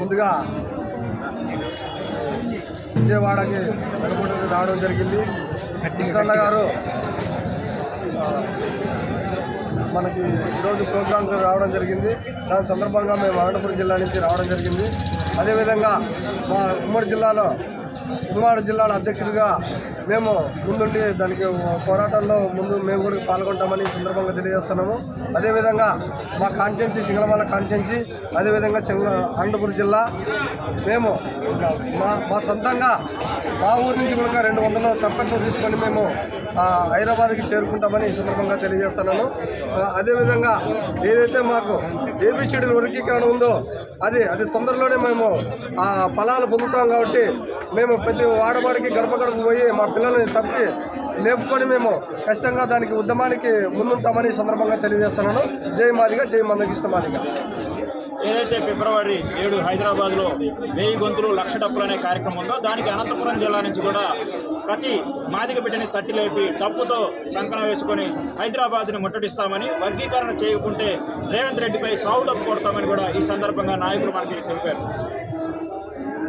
ముందుగా విజయవాడకి వెనుకొండకి రావడం జరిగింది. కృష్ణన్న గారు మనకి ఈరోజు ప్రోగ్రాంకి రావడం జరిగింది. దాని సందర్భంగా మేము అనంతపురం జిల్లా నుంచి రావడం జరిగింది. అదేవిధంగా మా ఉమ్మడి జిల్లాలో ఉమ్మడి జిల్లాల అధ్యక్షుడిగా మేము ముందుండి దానికి పోరాటంలో ముందు మేము కూడా పాల్గొంటామని సందర్భంగా తెలియజేస్తున్నాము. అదేవిధంగా మా కాన్స్టెన్సీ సింగళమాల కాన్స్టెన్సీ అదేవిధంగా సింగ అనంతపురం జిల్లా. మేము మా మా సొంతంగా మా ఊరి నుంచి కూడా రెండు వందల తప్పట్లు తీసుకొని మేము హైదరాబాద్కి చేరుకుంటామని ఈ సందర్భంగా తెలియజేస్తున్నాను. అదేవిధంగా ఏదైతే మాకు ఏబిసిడి వర్గీకరణ ఉందో అది అది తొందరలోనే మేము ఆ ఫలాలు పొందుతాం కాబట్టి మేము ప్రతి వాడవాడికి గడప గడప పోయి మా పిల్లల్ని తప్పి లేపుకొని మేము ఖచ్చితంగా దానికి ఉద్యమానికి ముందుంటామని సందర్భంగా తెలియజేస్తున్నాను. జై మాదిగా జై మందకృష్ణ మాదిగా. ఏదైతే ఫిబ్రవరి ఏడు హైదరాబాద్లో వెయ్యి గొంతులు లక్ష డప్పులు అనే కార్యక్రమం ఉందో దానికి అనంతపురం జిల్లా నుంచి కూడా ప్రతి మాదిక బిడ్డని తట్టిలేపి డప్పుతో సంకనం వేసుకొని హైదరాబాద్ని ముట్టడిస్తామని వర్గీకరణ చేయకుంటే రేవంత్ రెడ్డిపై సావు డప్పు కొడతామని కూడా ఈ సందర్భంగా నాయకులు మనకి తెలిపారు.